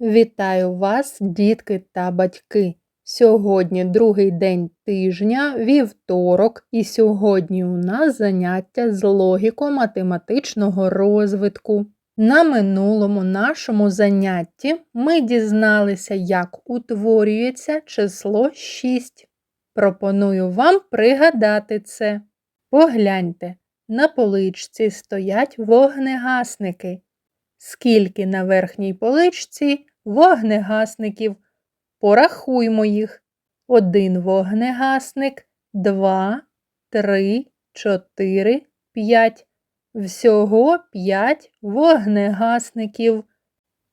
Вітаю вас, дітки та батьки! Сьогодні другий день тижня, вівторок, і сьогодні у нас заняття з логіко-математичного розвитку. На минулому нашому занятті ми дізналися, як утворюється число 6. Пропоную вам пригадати це. Погляньте, на поличці стоять вогнегасники. Скільки на верхній поличці вогнегасників? Порахуймо їх. Один вогнегасник, два, три, чотири, п'ять. Всього п'ять вогнегасників.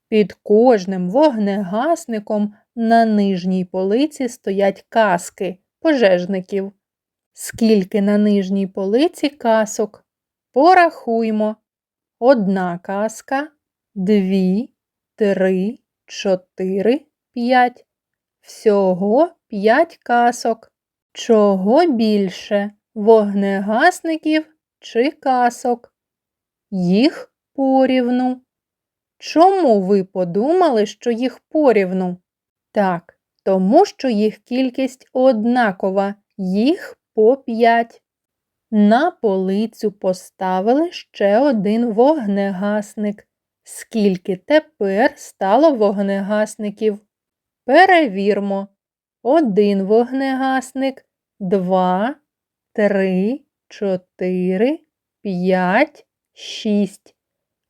Під кожним вогнегасником на нижній полиці стоять каски пожежників. Скільки на нижній полиці касок? Порахуймо. Одна каска, дві, три, чотири, п'ять. Всього п'ять касок. Чого більше вогнегасників чи касок? Їх порівну. Чому ви подумали, що їх порівну? Так, тому що їх кількість однакова, їх по п'ять. На полицю поставили ще один вогнегасник. Скільки тепер стало вогнегасників? Перевірмо. Один вогнегасник, два, три, чотири, п'ять, шість.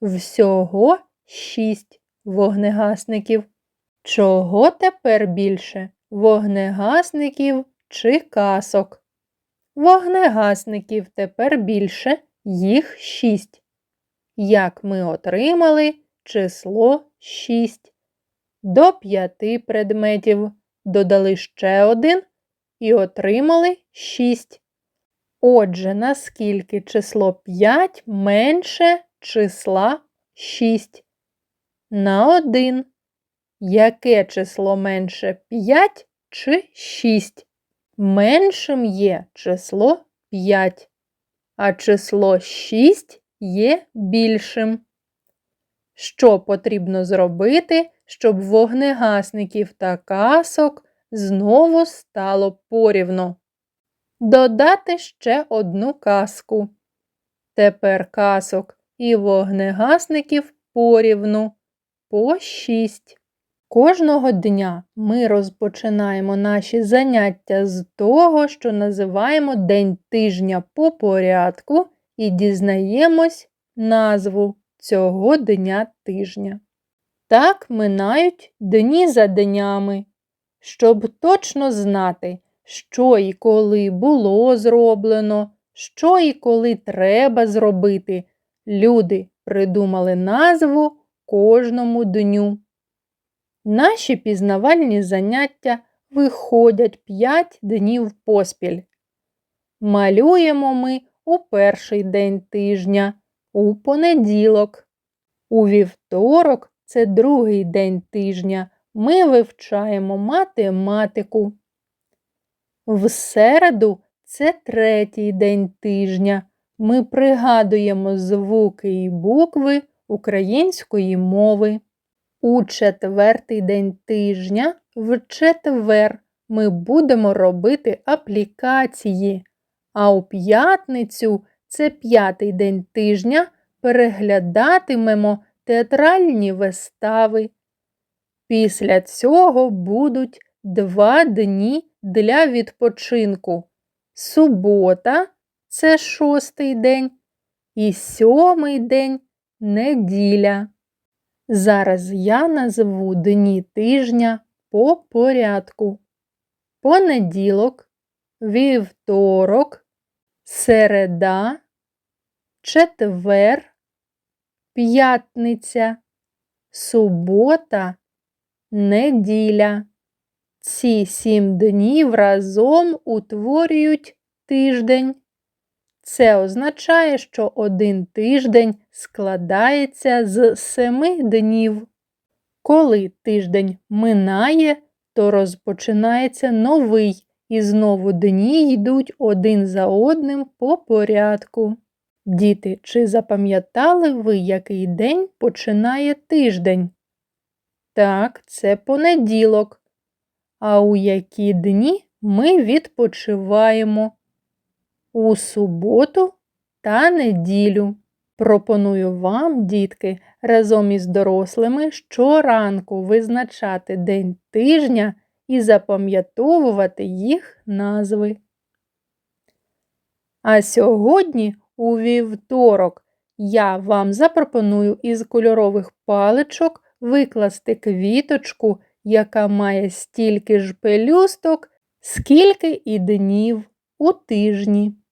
Всього шість вогнегасників. Чого тепер більше? Вогнегасників чи касок? Вогнегасників тепер більше, їх шість. Як ми отримали число 6. До п'яти предметів додали ще один і отримали 6. Отже, наскільки число 5 менше числа 6? На 1. Яке число менше 5 чи 6? Меншим є число 5, а число 6 є більшим. Що потрібно зробити, щоб вогнегасників та касок знову стало порівно? Додати ще одну каску. Тепер касок і вогнегасників порівну по 6. Кожного дня ми розпочинаємо наші заняття з того, що називаємо День тижня по порядку і дізнаємось назву цього дня тижня. Так минають дні за днями, щоб точно знати, що і коли було зроблено, що і коли треба зробити. Люди придумали назву кожному дню. Наші пізнавальні заняття виходять 5 днів поспіль. Малюємо ми у перший день тижня, у понеділок. У вівторок це другий день тижня. Ми вивчаємо математику. В середу це третій день тижня. Ми пригадуємо звуки і букви української мови. У четвертий день тижня в четвер ми будемо робити аплікації, а у п'ятницю це п'ятий день тижня переглядатимемо театральні вистави. Після цього будуть два дні для відпочинку. Субота це шостий день і сьомий день неділя. Зараз я назву дні тижня по порядку. Понеділок, вівторок, середа, четвер, п'ятниця, субота, неділя. Ці сім днів разом утворюють тиждень. Це означає, що один тиждень складається з семи днів. Коли тиждень минає, то розпочинається новий, і знову дні йдуть один за одним по порядку. Діти, чи запам'ятали ви, який день починає тиждень? Так, це понеділок. А у які дні ми відпочиваємо? У суботу та неділю. Пропоную вам, дітки, разом із дорослими щоранку визначати день тижня і запам'ятовувати їх назви. А сьогодні, у вівторок, я вам запропоную із кольорових паличок викласти квіточку, яка має стільки ж пелюсток, скільки і днів у тижні.